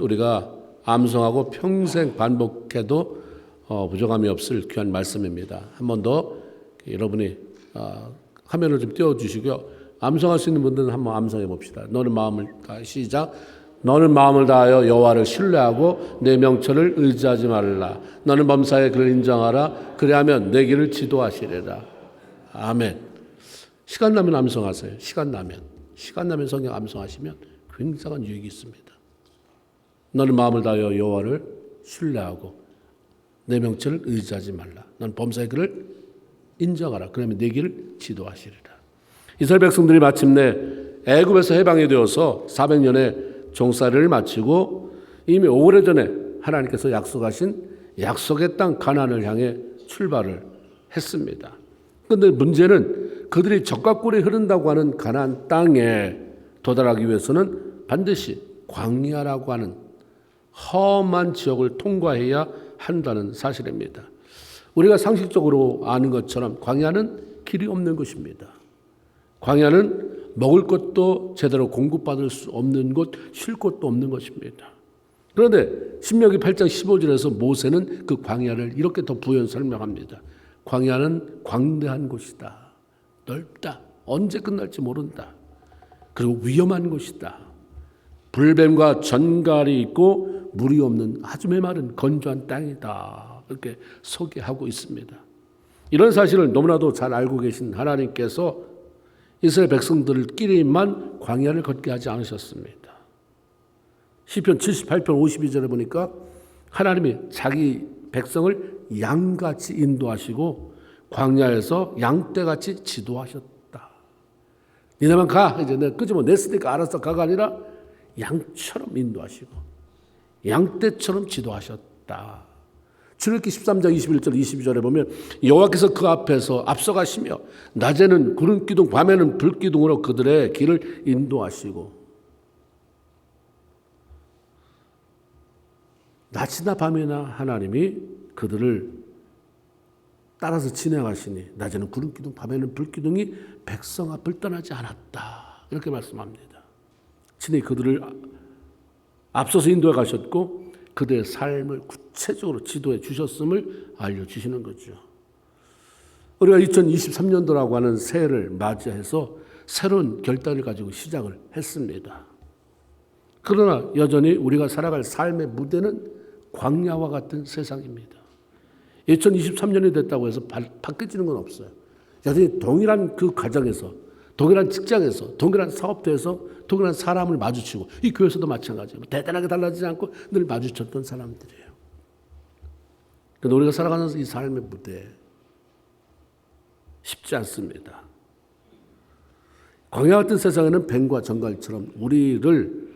우리가 암송하고 평생 반복해도 어, 부족함이 없을 귀한 말씀입니다. 한 번 더 여러분이 어, 화면을 좀 띄워주시고요. 암송할 수 있는 분들은 한번 암송해 봅시다. 너는 마음을 다 시작. 너는 마음을 다하여 여호와를 신뢰하고 내 명철을 의지하지 말라. 너는 범사에 그를 인정하라. 그리하면 내 길을 지도하시리라. 아멘. 시간 나면 암송하세요. 시간 나면 시간 나면 성경 암송하시면 굉장한 유익이 있습니다. 너는 마음을 다하여 여호와를 신뢰하고 내 명철을 의지하지 말라. 넌 범사의 그를 인정하라. 그러면 내 길을 지도하시리라. 이스라엘 백성들이 마침내 애굽에서 해방이 되어서 400년의 종살이를 마치고 이미 오래전에 하나님께서 약속하신 약속의 땅 가나안을 향해 출발을 했습니다. 그런데 문제는 그들이 적과 꿀이 흐른다고 하는 가나안 땅에 도달하기 위해서는 반드시 광야라고 하는 험한 지역을 통과해야 한다는 사실입니다. 우리가 상식적으로 아는 것처럼 광야는 길이 없는 것입니다. 광야는 먹을 것도 제대로 공급받을 수 없는 곳, 쉴 곳도 없는 것입니다. 그런데 신명기 8장 15절에서 모세는 그 광야를 이렇게 더 부연 설명합니다. 광야는 광대한 곳이다. 넓다. 언제 끝날지 모른다. 그리고 위험한 곳이다. 불뱀과 전갈이 있고 물이 없는 아주 메마른 건조한 땅이다. 이렇게 소개하고 있습니다. 이런 사실을 너무나도 잘 알고 계신 하나님께서 이스라엘 백성들끼리만 광야를 걷게 하지 않으셨습니다. 시편 78편 52절에 보니까 하나님이 자기 백성을 양같이 인도하시고 광야에서 양떼같이 지도하셨다. 니네만 가 이제 내가 끄집어 냈으니까 알아서 가가 아니라 양처럼 인도하시고 양떼처럼 지도하셨다. 출애굽기 13장 21절 22절에 보면 여호와께서 그 앞에서 앞서가시며 낮에는 구름 기둥 밤에는 불 기둥으로 그들의 길을 인도하시고 낮이나 밤이나 하나님이 그들을 따라서 진행하시니 낮에는 구름 기둥 밤에는 불 기둥이 백성 앞을 떠나지 않았다 이렇게 말씀합니다. 친히 그들을 앞서서 인도해 가셨고 그들의 삶을 구체적으로 지도해 주셨음을 알려주시는 거죠. 우리가 2023년도라고 하는 새해를 맞이해서 새로운 결단을 가지고 시작을 했습니다. 그러나 여전히 우리가 살아갈 삶의 무대는 광야와 같은 세상입니다. 2023년이 됐다고 해서 바, 바뀌지는 건 없어요. 여전히 동일한 그 과정에서, 동일한 직장에서, 동일한 사업터에서, 동일한 사람을 마주치고, 이 교회에서도 마찬가지예요. 대단하게 달라지지 않고 늘 마주쳤던 사람들이에요. 근데 우리가 살아가는 이 삶의 무대, 쉽지 않습니다. 광야 같은 세상에는 뱀과 정갈처럼 우리를,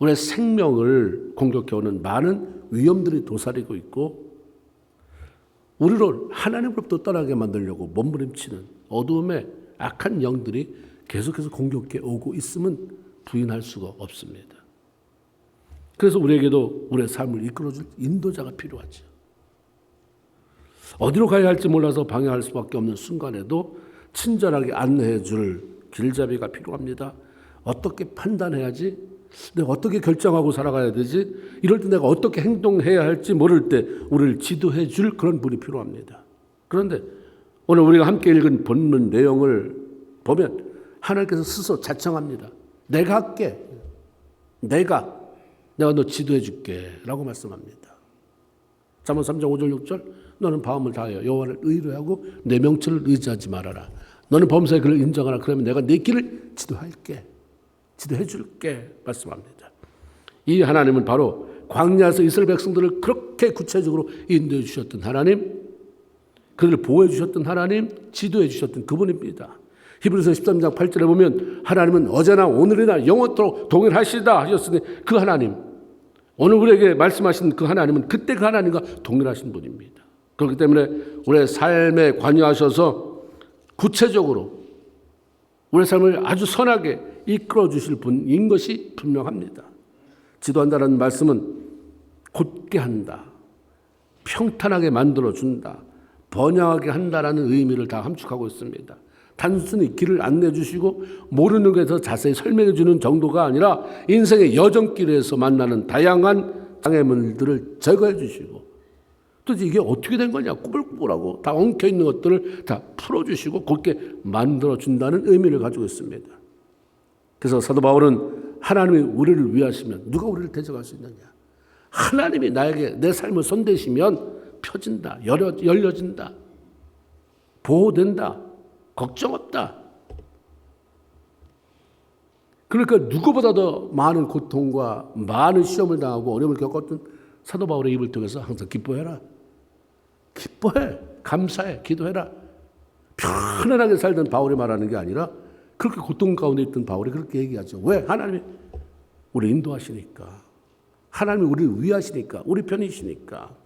우리의 생명을 공격해오는 많은 위험들이 도사리고 있고, 우리를 하나님으로부터 떠나게 만들려고 몸부림치는 어두움의 악한 영들이 계속해서 공격해 오고 있음은 부인할 수가 없습니다. 그래서 우리에게도 우리의 삶을 이끌어줄 인도자가 필요하죠. 어디로 가야 할지 몰라서 방해할 수밖에 없는 순간에도 친절하게 안내해 줄 길잡이가 필요합니다. 어떻게 판단해야지? 내가 어떻게 결정하고 살아가야 되지? 이럴 때 내가 어떻게 행동해야 할지 모를 때 우리를 지도해 줄 그런 분이 필요합니다. 그런데 오늘 우리가 함께 읽은 본문 내용을 보면 하나님께서 스스로 자청합니다. 내가 할게. 내가 내가 너 지도해 줄게 라고 말씀합니다. 잠언 3장 5절 6절 너는 마음을 다하여 여호와를 의뢰하고 내 명철을 의지하지 말아라. 너는 범사의 그를 인정하라. 그러면 내가 내 길을 지도할게. 지도해 줄게 말씀합니다. 이 하나님은 바로 광야에서 이스라엘 백성들을 그렇게 구체적으로 인도해 주셨던 하나님, 그들을 보호해 주셨던 하나님, 지도해 주셨던 그분입니다. 히브리서 13장 8절에 보면 하나님은 어제나 오늘이나 영원토록 동일하시다 하셨으니 그 하나님, 오늘 우리에게 말씀하신 그 하나님은 그때 그 하나님과 동일하신 분입니다. 그렇기 때문에 우리의 삶에 관여하셔서 구체적으로 우리의 삶을 아주 선하게 이끌어 주실 분인 것이 분명합니다. 지도한다는 말씀은 곧게 한다. 평탄하게 만들어 준다. 번영하게 한다라는 의미를 다 함축하고 있습니다. 단순히 길을 안내해 주시고 모르는 것에서 자세히 설명해 주는 정도가 아니라 인생의 여정길에서 만나는 다양한 장애물들을 제거해 주시고 도대체 이게 어떻게 된 거냐 꾸불꾸불하고 다 엉켜 있는 것들을 다 풀어 주시고 곧게 만들어 준다는 의미를 가지고 있습니다. 그래서 사도 바울은 하나님이 우리를 위하시면 누가 우리를 대적할 수 있느냐? 하나님이 나에게 내 삶을 손대시면 펴진다, 열려, 열려진다, 보호된다, 걱정 없다. 그러니까 누구보다 더 많은 고통과 많은 시험을 당하고 어려움을 겪었던 사도 바울의 입을 통해서 항상 기뻐해라. 기뻐해. 감사해. 기도해라. 편안하게 살던 바울이 말하는 게 아니라 그렇게 고통 가운데 있던 바울이 그렇게 얘기하죠. 왜? 하나님이 우리 인도하시니까. 하나님이 우리를 위하시니까. 우리 편이시니까.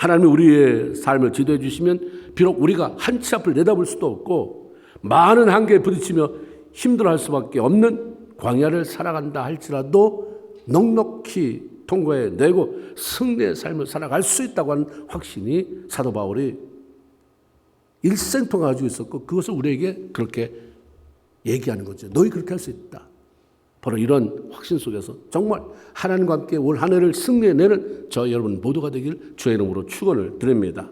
하나님이 우리의 삶을 지도해 주시면 비록 우리가 한 치 앞을 내다볼 수도 없고 많은 한계에 부딪히며 힘들어할 수밖에 없는 광야를 살아간다 할지라도 넉넉히 통과해 내고 승리의 삶을 살아갈 수 있다고 하는 확신이 사도 바울이 일생 동안 가지고 있었고 그것을 우리에게 그렇게 얘기하는 거죠. 너희 그렇게 할 수 있다. 바로 이런 확신 속에서 정말 하나님과 함께 올 한 해를 승리해내는 저 여러분 모두가 되길 주의 이름으로 축원을 드립니다.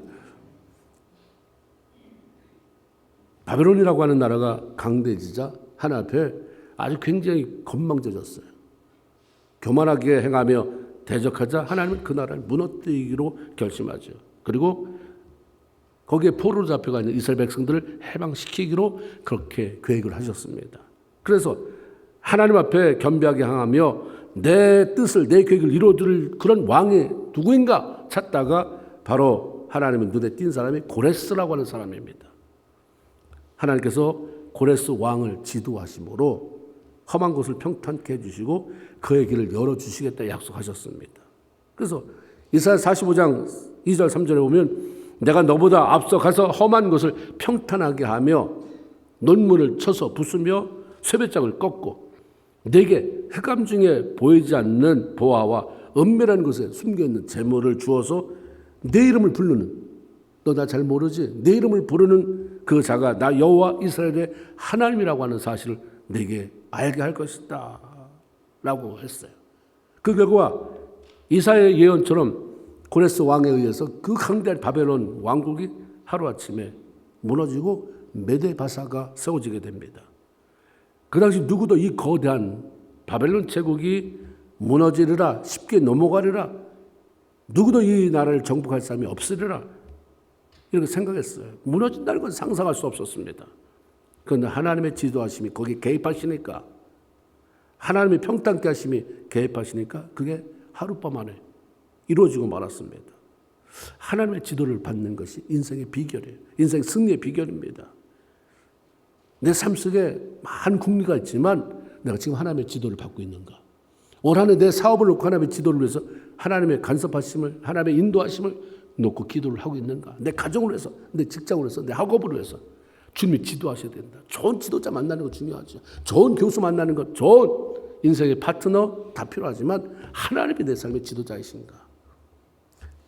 바벨론이라고 하는 나라가 강대지자 하나 앞에 아주 굉장히 건망져졌어요. 교만하게 행하며 대적하자 하나님은 그 나라를 무너뜨리기로 결심하죠. 그리고 거기에 포로로 잡혀가 있는 이스라엘 백성들을 해방시키기로 그렇게 계획을 하셨습니다. 그래서 하나님 앞에 겸비하게 향하며 내 뜻을 내 계획을 이루어줄 그런 왕이 누구인가 찾다가 바로 하나님의 눈에 띈 사람이 고레스라고 하는 사람입니다. 하나님께서 고레스 왕을 지도하심으로 험한 곳을 평탄케 해주시고 그의 길을 열어주시겠다 약속하셨습니다. 그래서 이사야 45장 2절 3절에 보면 내가 너보다 앞서 가서 험한 곳을 평탄하게 하며 논문을 쳐서 부수며 쇠배짱을 꺾고 내게 흑암 중에 보이지 않는 보화와 은밀한 곳에 숨겨 있는 재물을 주어서 내 이름을 부르는 너 나 잘 모르지? 내 이름을 부르는 그 자가 나 여호와 이스라엘의 하나님이라고 하는 사실을 내게 알게 할 것이다. 라고 했어요. 그 결과 이사의 예언처럼 고레스 왕에 의해서 그 강대한 바벨론 왕국이 하루아침에 무너지고 메데바사가 세워지게 됩니다. 그 당시 누구도 이 거대한 바벨론 제국이 무너지리라 쉽게 넘어가리라 누구도 이 나라를 정복할 사람이 없으리라 이렇게 생각했어요. 무너진다는 건 상상할 수 없었습니다. 그런데 하나님의 지도하심이 거기 개입하시니까 하나님의 평탄케 하심이 개입하시니까 그게 하룻밤 안에 이루어지고 말았습니다. 하나님의 지도를 받는 것이 인생의 비결이에요. 인생 승리의 비결입니다. 내 삶 속에 많은 국리가 있지만 내가 지금 하나님의 지도를 받고 있는가? 올 한해 내 사업을 놓고 하나님의 지도를 위해서 하나님의 간섭하심을 하나님의 인도하심을 놓고 기도를 하고 있는가? 내 가정을 위해서, 내 직장을 위해서, 내 학업을 위해서 주님이 지도하셔야 된다. 좋은 지도자 만나는 거 중요하죠. 좋은 교수 만나는 것, 좋은 인생의 파트너 다 필요하지만 하나님이 내 삶의 지도자이신가?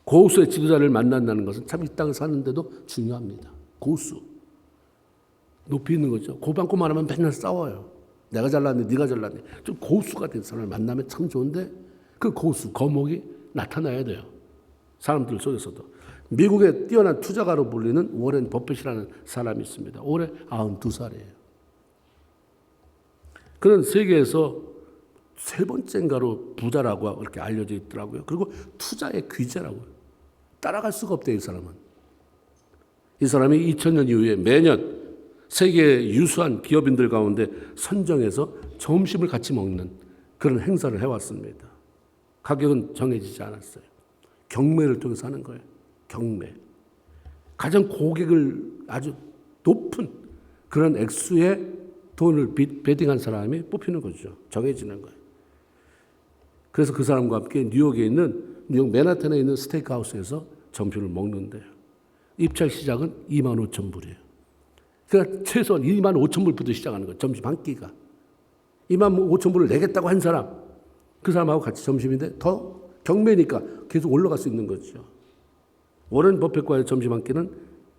고수의 지도자를 만난다는 것은 참 이 땅을 사는데도 중요합니다. 고수. 높이 있는 거죠. 고방고만 하면 맨날 싸워요. 내가 잘났네, 네가 잘났네. 좀 고수가 된 사람을 만나면 참 좋은데 그 고수, 거목이 나타나야 돼요. 사람들 속에서도. 미국의 뛰어난 투자가로 불리는 워렌 버핏이라는 사람이 있습니다. 올해 92살이에요. 그는 세계에서 세 번째인가로 부자라고 이렇게 알려져 있더라고요. 그리고 투자의 귀재라고요. 따라갈 수가 없대요, 이 사람은. 이 사람이 2000년 이후에 매년 세계 유수한 기업인들 가운데 선정해서 점심을 같이 먹는 그런 행사를 해왔습니다. 가격은 정해지지 않았어요. 경매를 통해서 하는 거예요. 경매. 가장 고객을 아주 높은 그런 액수의 돈을 베팅한 사람이 뽑히는 거죠. 정해지는 거예요. 그래서 그 사람과 함께 뉴욕에 있는 뉴욕 맨하탄에 있는 스테이크 하우스에서 점심을 먹는데요. 입찰 시작은 2만 5천 불이에요. 그러니까 최소한 2만 5천 불부터 시작하는 거예요. 점심 한 끼가. 2만 5천 불을 내겠다고 한 사람, 그 사람하고 같이 점심인데 더 경매니까 계속 올라갈 수 있는 거죠. 워렌 버핏과의 점심 한 끼는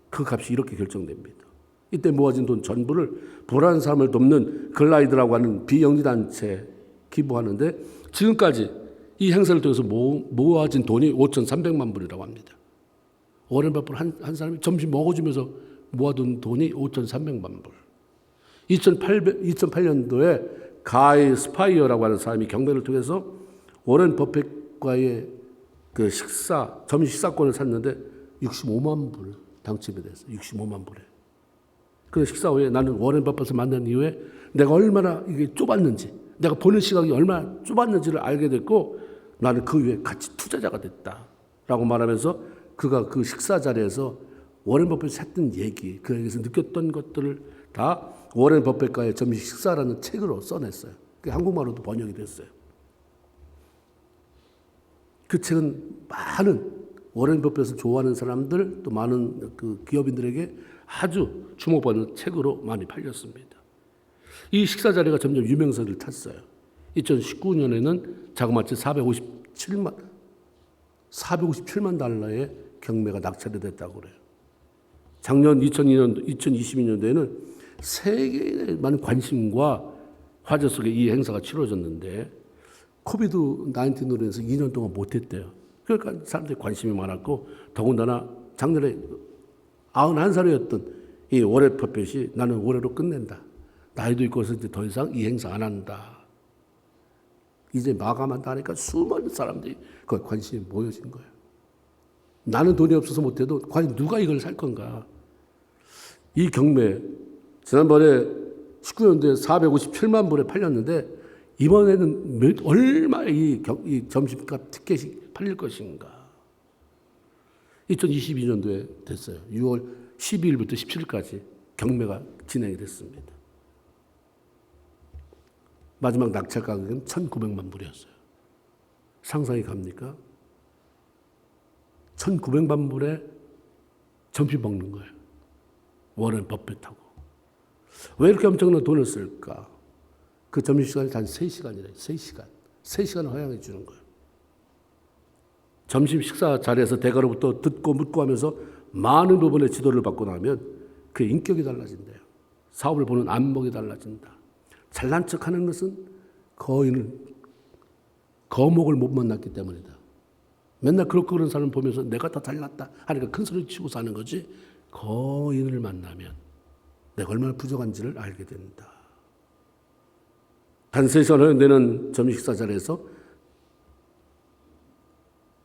그 값이 이렇게 결정됩니다. 이때 모아진 돈 전부를 불안한 사람을 돕는 글라이드라고 하는 비영리 단체에 기부하는데 지금까지 이 행사를 통해서 모, 모아진 돈이 5,300만 불이라고 합니다. 워렌 버핏 한, 한 사람이 점심 먹어주면서 모아둔 돈이 5,300만 불. 2008, 2008년도에 가이 스파이어라고 하는 사람이 경매를 통해서 워렌 버핏과의 그 식사, 점심 식사권을 샀는데 65만 불 당첨이 됐어요. 65만 불에. 그 식사 후에 나는 워렌 버핏을 만난 이후에 내가 얼마나 이게 좁았는지, 내가 보는 시각이 얼마나 좁았는지를 알게 됐고 나는 그 위에 같이 투자자가 됐다 라고 말하면서 그가 그 식사 자리에서 워렌 버핏이 했던 얘기, 그에게서 느꼈던 것들을 다 워렌 버핏과의 점심 식사라는 책으로 써냈어요. 한국말로도 번역이 됐어요. 그 책은 많은 워렌 버핏을 좋아하는 사람들 또 많은 그 기업인들에게 아주 주목받는 책으로 많이 팔렸습니다. 이 식사 자리가 점점 유명세를 탔어요. 2019년에는 자그마치 457만 457만 달러의 경매가 낙찰이 됐다고 그래요. 작년 2002년 2022년도에는 세계의 많은 관심과 화제 속에 이 행사가 치러졌는데 코비드 19으로 인해서 2년 동안 못했대요. 그러니까 사람들이 관심이 많았고 더군다나 작년에 91살이었던 이 월해 퍼펫이 나는 올해로 끝낸다. 나이도 있고 해서 이제 더 이상 이 행사 안 한다. 이제 마감한다 하니까 수많은 사람들이 그 관심이 모여진 거예요. 나는 돈이 없어서 못해도 과연 누가 이걸 살 건가? 이 경매 지난번에 19년도에 457만 불에 팔렸는데 이번에는 몇, 얼마 이, 경, 이 점심값 티켓이 팔릴 것인가? 2022년도에 됐어요. 6월 12일부터 17일까지 경매가 진행이 됐습니다. 마지막 낙찰 가격은 1,900만 불이었어요. 상상이 갑니까? 1,900만 불에 점심 먹는 거예요. 워렌 버핏하고. 왜 이렇게 엄청난 돈을 쓸까? 그 점심시간이 단 3시간이래요. 3시간. 3시간을 허용해 주는 거예요. 점심 식사 자리에서 대가로부터 듣고 묻고 하면서 많은 부분의 지도를 받고 나면 그 인격이 달라진대요. 사업을 보는 안목이 달라진다. 잘난 척 하는 것은 거인을, 거목을 못 만났기 때문이다. 맨날 그렇고 그런 사람 보면서 내가 더 잘났다 하니까 큰 소리 치고 사는 거지 거인을 만나면 내가 얼마나 부족한지를 알게 된다. 단세 시간을 내는 점심 식사 자리에서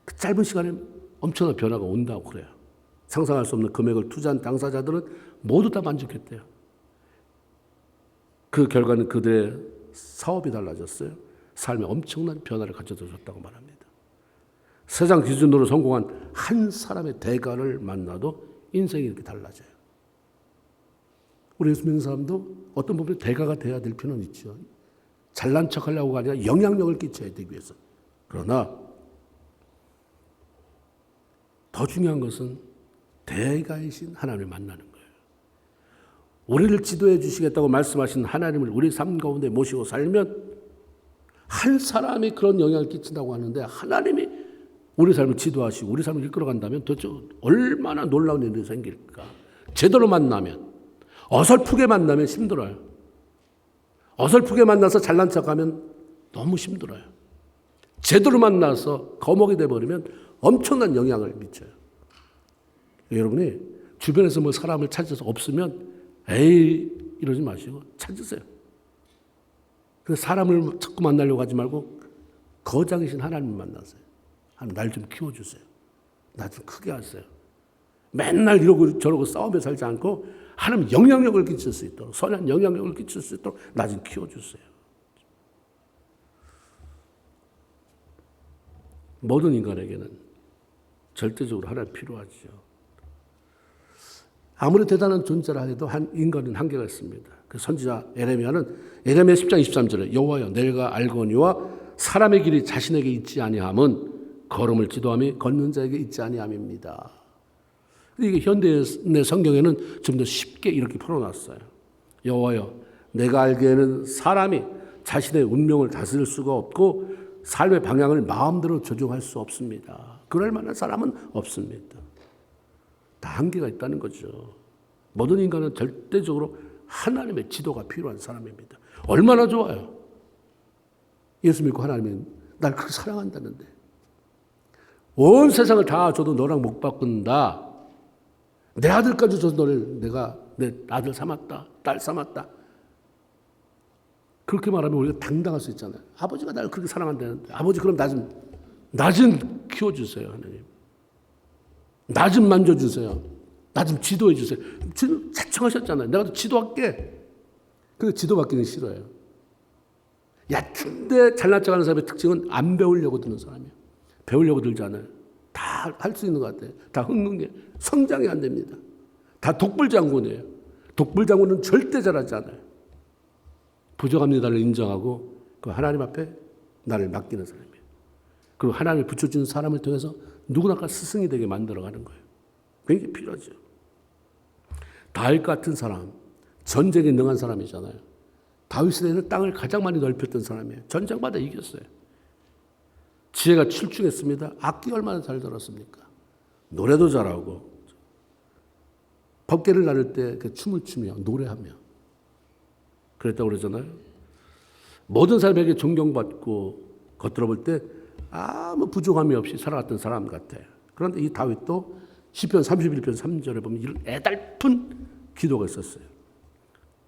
그 짧은 시간에 엄청난 변화가 온다고 그래요. 상상할 수 없는 금액을 투자한 당사자들은 모두 다 만족했대요. 그 결과는 그들의 사업이 달라졌어요. 삶에 엄청난 변화를 가져다 줬다고 말합니다. 세상 기준으로 성공한 한 사람의 대가를 만나도 인생이 이렇게 달라져요. 우리 예수 믿는 사람도 어떤 부분에 대가가 돼야 될 필요는 있죠. 잘난 척 하려고가 아니라 영향력을 끼쳐야 되기 위해서. 그러나 더 중요한 것은 대가이신 하나님을 만나는 거예요. 우리를 지도해 주시겠다고 말씀하신 하나님을 우리 삶 가운데 모시고 살면 한 사람이 그런 영향을 끼친다고 하는데 하나님이 우리 삶을 지도하시고 우리 삶을 이끌어 간다면 도대체 얼마나 놀라운 일이 생길까. 제대로 만나면 어설프게 만나면 힘들어요. 어설프게 만나서 잘난 척하면 너무 힘들어요. 제대로 만나서 거목이 돼버리면 엄청난 영향을 미쳐요. 여러분이 주변에서 뭐 사람을 찾아서 없으면 에이 이러지 마시고 찾으세요. 그래서 사람을 자꾸 만나려고 하지 말고 거장이신 하나님 만나세요. 날 좀 키워주세요. 나 좀 크게 하세요. 맨날 이러고 저러고 싸우며 살지 않고 하나님 영향력을 끼칠 수 있도록 선한 영향력을 끼칠 수 있도록 나 좀 키워주세요. 모든 인간에게는 절대적으로 하나님 필요하죠. 아무리 대단한 존재라 해도 한 인간은 한계가 있습니다. 그 선지자 에레미야는 에레미야 10장 23절에 여호와여 내가 알거니와 사람의 길이 자신에게 있지 아니함은 걸음을 지도함이 걷는 자에게 있지 아니함입니다. 이게 현대의 성경에는 좀 더 쉽게 이렇게 풀어놨어요. 여호와여 내가 알기에는 사람이 자신의 운명을 다스릴 수가 없고 삶의 방향을 마음대로 조종할 수 없습니다. 그럴 만한 사람은 없습니다. 다 한계가 있다는 거죠. 모든 인간은 절대적으로 하나님의 지도가 필요한 사람입니다. 얼마나 좋아요. 예수 믿고 하나님이 날 그렇게 사랑한다는데. 온 세상을 다 줘도 너랑 못 바꾼다. 내 아들까지 줘서 너를 내가 내 아들 삼았다. 딸 삼았다. 그렇게 말하면 우리가 당당할 수 있잖아요. 아버지가 나를 그렇게 사랑한다는데. 아버지 그럼 나 좀, 나 좀 키워주세요. 하나님. 나 좀 만져주세요. 나 좀 지도해 주세요. 주님 자청하셨잖아요. 내가 또 지도할게. 근데 지도받기는 싫어요. 얕은데 잘난 척하는 사람의 특징은 안 배우려고 드는 사람이에요. 배우려고 들지 않아요. 다 할 수 있는 것 같아요. 다 흥흥해. 성장이 안 됩니다. 다 독불장군이에요. 독불장군은 절대 잘하지 않아요. 부족합니다를 인정하고 그 하나님 앞에 나를 맡기는 사람이에요. 그리고 하나님을 붙여주는 사람을 통해서 누구나가 스승이 되게 만들어가는 거예요. 굉장히 필요하죠. 다윗 같은 사람, 전쟁에 능한 사람이잖아요. 다윗 시대에는 땅을 가장 많이 넓혔던 사람이에요. 전쟁마다 이겼어요. 지혜가 출중했습니다. 악기 얼마나 잘 들었습니까? 노래도 잘하고 법계를 나눌 때그 춤을 추며 노래하며 그랬다고 그러잖아요. 모든 사람에게 존경받고 겉들어 볼때 아무 부족함이 없이 살아갔던 사람 같아요. 그런데 이 다윗도 시편 31편 3절에 보면 이런 애달픈 기도가 있었어요.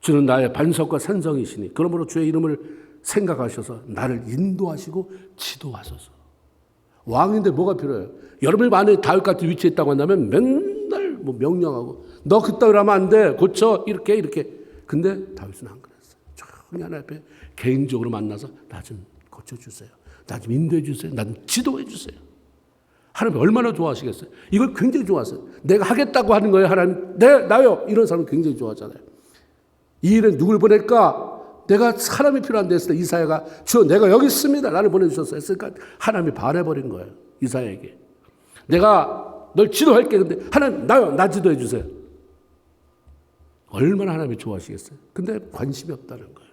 주는 나의 반석과 산성이시니 그러므로 주의 이름을 생각하셔서 나를 인도하시고 지도하소서. 왕인데 뭐가 필요해요? 여러분이 만약에 다윗 같은 위치에 있다고 한다면 맨날 뭐 명령하고 너 그따위로 하면 안 돼. 고쳐. 이렇게 이렇게. 근데 다윗은 안 그랬어요. 조용히 하나 앞에 개인적으로 만나서 나 좀 고쳐 주세요. 나 좀 인도해 주세요. 나 좀 지도해 주세요. 하나님 얼마나 좋아하시겠어요? 이걸 굉장히 좋아하세요. 내가 하겠다고 하는 거예요. 하나님, 네, 나요. 이런 사람 굉장히 좋아하잖아요. 이 일은 누굴 보낼까? 내가 사람이 필요한데 했을 때 이사야가 주여 내가 여기 있습니다. 나를 보내주셨어. 했으니까 하나님이 바래버린 거예요. 이사야에게. 내가 널 지도할게. 근데 하나님 나요. 나 지도해 주세요. 얼마나 하나님이 좋아하시겠어요. 근데 관심이 없다는 거예요.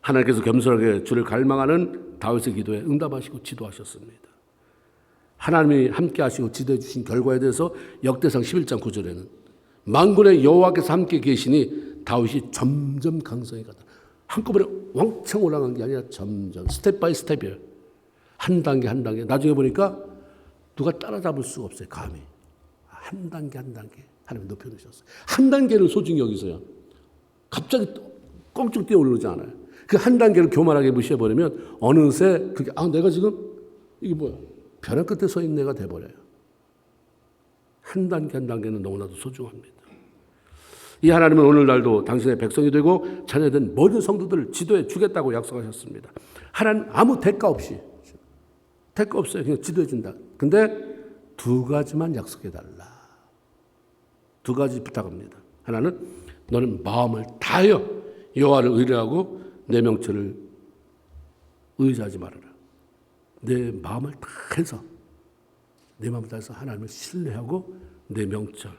하나님께서 겸손하게 주를 갈망하는 다윗의 기도에 응답하시고 지도하셨습니다. 하나님이 함께 하시고 지도해 주신 결과에 대해서 역대상 11장 9절에는 만군의 여호와께서 함께 계시니 다윗이 점점 강성해 가다. 한꺼번에 왕창 올라간 게 아니라 점점 스텝 바이 스텝이에요. 한 단계 한 단계. 나중에 보니까 누가 따라잡을 수가 없어요. 감히. 한 단계 한 단계 하나님 높여 놓으셨어요. 한 단계를 소중히 여기서요. 갑자기 껑쭉 뛰어 오르지 않아요. 그 한 단계를 교만하게 무시해버리면 어느새 그게 아 내가 지금 이게 뭐야 벼랑 끝에 서 있는 애가 돼버려요. 한 단계 한 단계는 너무나도 소중합니다. 이 하나님은 오늘날도 당신의 백성이 되고 자녀된 모든 성도들을 지도해 주겠다고 약속하셨습니다. 하나님 아무 대가 없이 대가 없어요. 그냥 지도해 준다. 근데 두 가지만 약속해 달라. 두 가지 부탁합니다. 하나는 너는 마음을 다하여 여호와를 의뢰하고 내 명철을 의지하지 말아라. 내 마음을 다해서 내 마음을 다해서 하나님을 신뢰하고 내 명철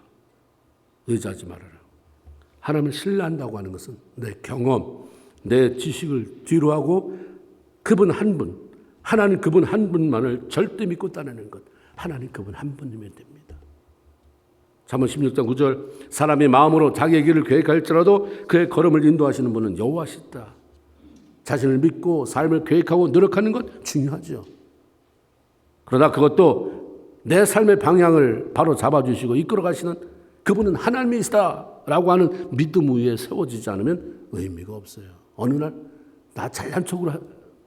의지하지 말아라. 하나님을 신뢰한다고 하는 것은 내 경험, 내 지식을 뒤로 하고 그분 한 분, 하나님 그분 한 분만을 절대 믿고 따르는 것. 하나님 그분 한 분이면 됩니다. 잠언 16장 9절 사람이 마음으로 자기의 길을 계획할지라도 그의 걸음을 인도하시는 분은 여호와시다. 자신을 믿고 삶을 계획하고 노력하는 것 중요하죠. 그러나 그것도 내 삶의 방향을 바로 잡아주시고 이끌어 가시는 그분은 하나님이시다 라고 하는 믿음 위에 세워지지 않으면 의미가 없어요. 어느 날 나 잘난 척으로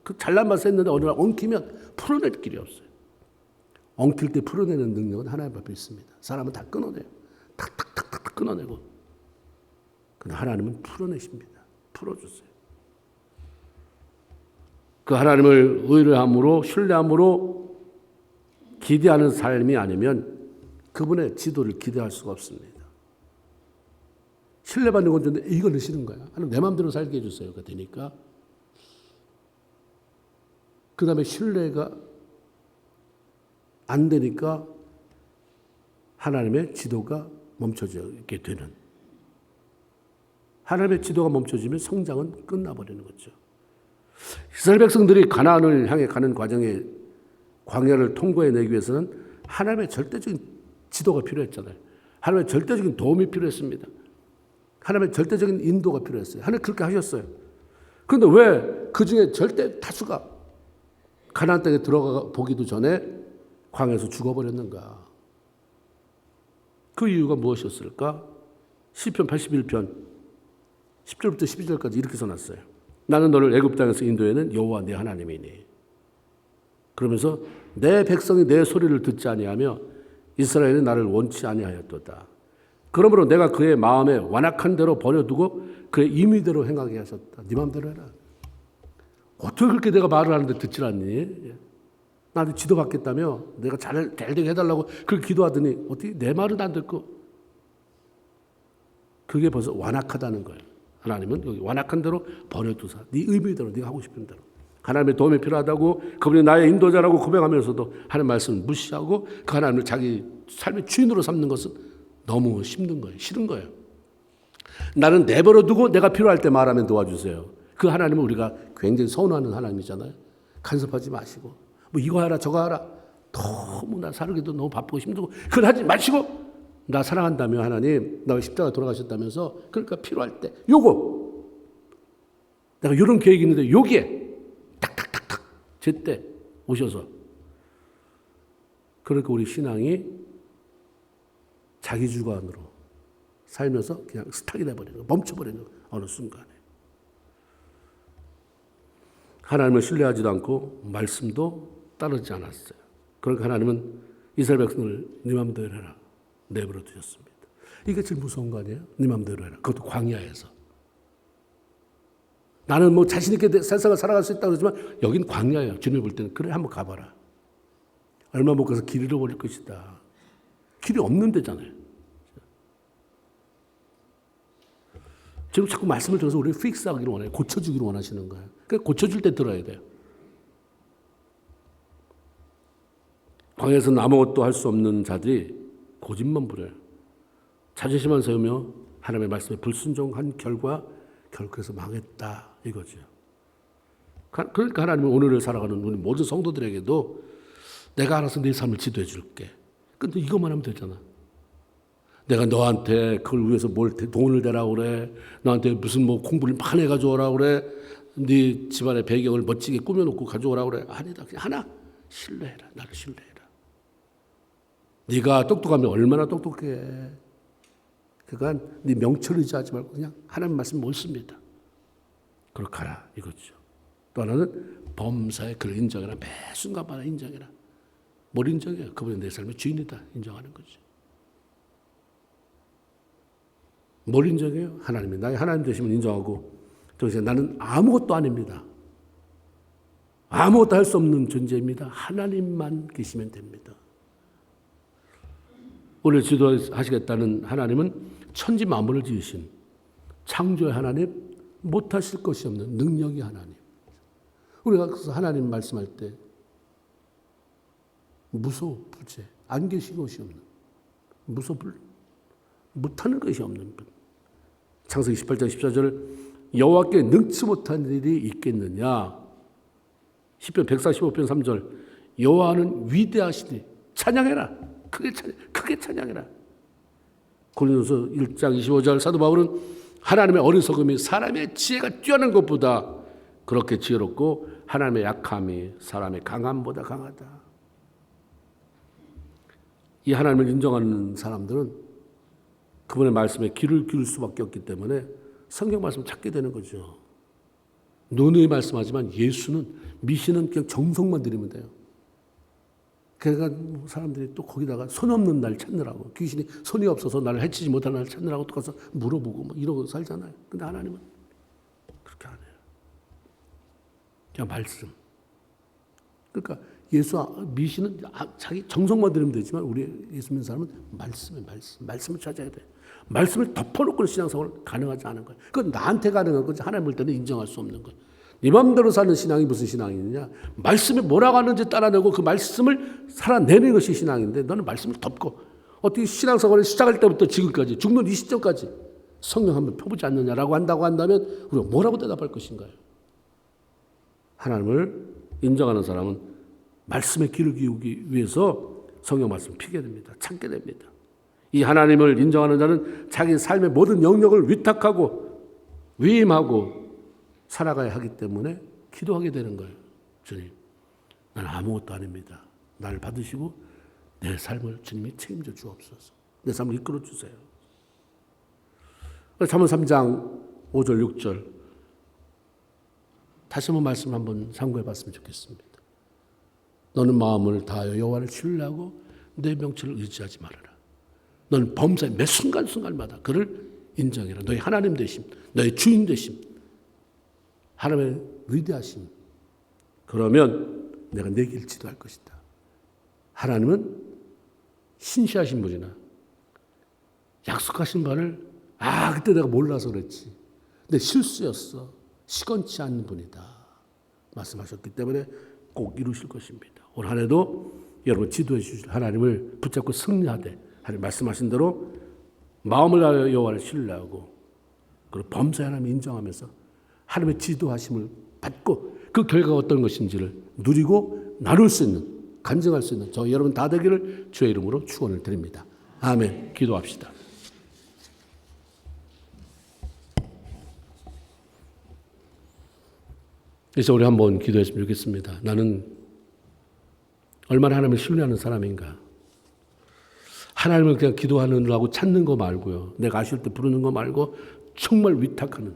그 잘난 맛을 했는데 어느 날 엉키면 풀어낼 길이 없어요. 엉킬 때 풀어내는 능력은 하나님 앞에 있습니다. 사람은 다 끊어내요. 탁탁탁탁 끊어내고. 근데 하나님은 풀어내십니다. 풀어주세요. 그 하나님을 의뢰함으로 신뢰함으로 기대하는 삶이 아니면 그분의 지도를 기대할 수가 없습니다. 신뢰받는 건 좋은데 이걸 넣으시는 거야. 하나님 내 마음대로 살게 해주세요. 그 되니까. 그 다음에 신뢰가 안 되니까 하나님의 지도가 멈춰지게 되는. 하나님의 지도가 멈춰지면 성장은 끝나버리는 거죠. 이스라엘 백성들이 가나안을 향해 가는 과정에 광야를 통과해내기 위해서는 하나님의 절대적인 지도가 필요했잖아요. 하나님의 절대적인 도움이 필요했습니다. 하나님의 절대적인 인도가 필요했어요. 하나님 그렇게 하셨어요. 그런데 왜 그 중에 절대 다수가 가나안 땅에 들어가 보기도 전에 광에서 죽어버렸는가? 그 이유가 무엇이었을까? 시편 81편 10절부터 12절까지 이렇게 써놨어요. 나는 너를 애굽 땅에서 인도에는 여호와 내 하나님이니. 그러면서 내 백성이 내 소리를 듣지 아니하며 이스라엘이 나를 원치 아니하였도다. 그러므로 내가 그의 마음에 완악한 대로 버려두고 그의 임의대로 행하게 하셨다. 네 마음대로 해라. 어떻게 그렇게 내가 말을 하는데 듣질 않니? 예. 나한테 지도 받겠다며 내가 잘, 잘 되게 해달라고 그렇게 기도하더니 어떻게 내 말은 안 듣고 그게 벌써 완악하다는 거예요. 하나님은 여기 완악한 대로 버려두사. 네 의미대로 네가 하고 싶은 대로. 하나님의 도움이 필요하다고 그분이 나의 인도자라고 고백하면서도 하나님 말씀을 무시하고 그 하나님을 자기 삶의 주인으로 삼는 것은 너무 힘든 거예요. 싫은 거예요. 나는 내버려 두고 내가 필요할 때 말하면 도와주세요. 그 하나님은 우리가 굉장히 선호하는 하나님이잖아요. 간섭하지 마시고 뭐 이거 하라 저거 하라 너무 나 살기도 너무 바쁘고 힘들고 그걸 하지 마시고 나 사랑한다며 하나님 나 십자가 돌아가셨다면서 그러니까 필요할 때 요거 내가 이런 계획이 있는데 여기에 탁탁탁탁 제때 오셔서 그러니까 우리 신앙이 자기 주관으로 살면서 그냥 스탁이 돼버리는 거, 멈춰버리는 거, 어느 순간에. 하나님을 신뢰하지도 않고 말씀도 따르지 않았어요. 그러니까 하나님은 이스라엘 백성을 네 맘대로 해라. 내버려 두셨습니다. 이게 제일 무서운 거 아니에요? 네 맘대로 해라. 그것도 광야에서. 나는 뭐 자신 있게 세상을 살아갈 수 있다고 그러지만 여긴 광야예요. 주님 볼 때는. 그래, 한번 가봐라. 얼마 못 가서 길 잃어버릴 것이다. 길이 없는 데잖아요. 지금 자꾸 말씀을 들어서 우리 픽스하기를 원해요. 고쳐주기를 원하시는 거예요. 그 고쳐줄 때 들어야 돼요. 광야에서는 아무것도 할 수 없는 자들이 고집만 부려요. 자존심만 세우며 하나님의 말씀에 불순종한 결과 결국에서 망했다 이거죠. 그러니까 하나님은 오늘을 살아가는 우리 모든 성도들에게도 내가 알아서 네 삶을 지도해 줄게. 근데 이것만 하면 되잖아. 내가 너한테 그걸 위해서 뭘 돈을 대라고 그래. 너한테 무슨 뭐 공부를 많이 가져오라 그래. 네 집안의 배경을 멋지게 꾸며놓고 가져오라 그래. 아니다. 그냥 하나 신뢰해라. 나를 신뢰해라. 네가 똑똑하면 얼마나 똑똑해. 그러니까 네 명철 의지하지 말고 그냥 하나님 말씀 옳습니다. 그렇게 하라 이거죠. 또 하나는 범사의 그를 인정해라. 매 순간마다 인정해라. 뭘 인정해요? 그분이 내 삶의 주인이다. 인정하는 거죠. 뭘 인정해요? 하나님이 나의 하나님 되시면 인정하고 동시에 나는 아무것도 아닙니다. 아무것도 할 수 없는 존재입니다. 하나님만 계시면 됩니다. 오늘 지도하시겠다는 하나님은 천지 만물을 지으신 창조의 하나님, 못하실 것이 없는 능력의 하나님. 우리가 그래서 하나님 말씀할 때 무소 부재 안 계신 것이 없는 무소 불 못하는 것이 없는 분. 창세기 18장 14절 여호와께 능치 못한 일이 있겠느냐? 시편 145편 3절 여호와는 위대하시니 찬양해라. 크게 찬양, 크게 찬양해라. 고린도서 1장 25절 사도 바울은 하나님의 어리석음이 사람의 지혜가 뛰어난 것보다 그렇게 지혜롭고 하나님의 약함이 사람의 강함보다 강하다. 이 하나님을 인정하는 사람들은 그분의 말씀에 귀를 기울 수밖에 없기 때문에 성경 말씀 찾게 되는 거죠. 누누이 말씀하지만 예수는 미신은 그냥 정성만 드리면 돼요. 그러니까 사람들이 또 거기다가 손 없는 날 찾느라고 귀신이 손이 없어서 나를 해치지 못하는 날 찾느라고 또 가서 물어보고 뭐 이러고 살잖아요. 근데 하나님은 그렇게 안 해요. 그냥 말씀. 그러니까 예수 미신은 아, 자기 정성만 들으면 되지만 우리 예수 믿는 사람은 말씀에 말씀, 말씀을 찾아야 돼. 말씀을 덮어놓고 신앙생활 가능하지 않은 거예요. 그건 나한테 가능한 거지 하나님 볼 때는 인정할 수 없는 거예요. 네 맘대로 사는 신앙이 무슨 신앙이냐? 말씀이 뭐라고 하는지 따라내고 그 말씀을 살아내는 것이 신앙인데 너는 말씀을 덮고 어떻게 신앙생활을 시작할 때부터 지금까지 죽는 이 시점까지 성령 한번 펴보지 않느냐라고 한다고 한다면 우리가 뭐라고 대답할 것인가요? 하나님을 인정하는 사람은 말씀에 귀를 기우기 위해서 성경 말씀 피게 됩니다. 찾게 됩니다. 이 하나님을 인정하는 자는 자기 삶의 모든 영역을 위탁하고 위임하고 살아가야 하기 때문에 기도하게 되는 거예요. 주님, 나는 아무것도 아닙니다. 나를 받으시고 내 삶을 주님이 책임져 주옵소서. 내 삶을 이끌어 주세요. 잠언 3장 5절 6절 다시 한번 말씀 한번 참고해 봤으면 좋겠습니다. 너는 마음을 다하여 여호와를 신뢰하고 내 명치를 의지하지 말아라. 너는 범사의 매 순간 순간마다 그를 인정해라. 너의 하나님 되심, 너의 주인 되심, 하나님의 위대하심. 그러면 내가 내 길 지도할 것이다. 하나님은 신시하신 분이나 약속하신 바를 아 그때 내가 몰라서 그랬지. 내 실수였어. 시건치 않는 분이다. 말씀하셨기 때문에 꼭 이루실 것입니다. 올 한 해도 여러분 지도해 주실 하나님을 붙잡고 승리하되 하나님 말씀하신 대로 마음을 다하여 여호와를 신뢰하고 그리고 범사에 하나님 인정하면서 하나님의 지도하심을 받고 그 결과가 어떤 것인지를 누리고 나눌 수 있는 간증할 수 있는 저 여러분 다 되기를 주의 이름으로 축원을 드립니다. 아멘. 기도합시다. 그래서 우리 한번 기도했으면 좋겠습니다. 나는 얼마나 하나님을 신뢰하는 사람인가? 하나님을 그냥 기도하느라고 찾는 거 말고요. 내가 아실 때 부르는 거 말고 정말 위탁하는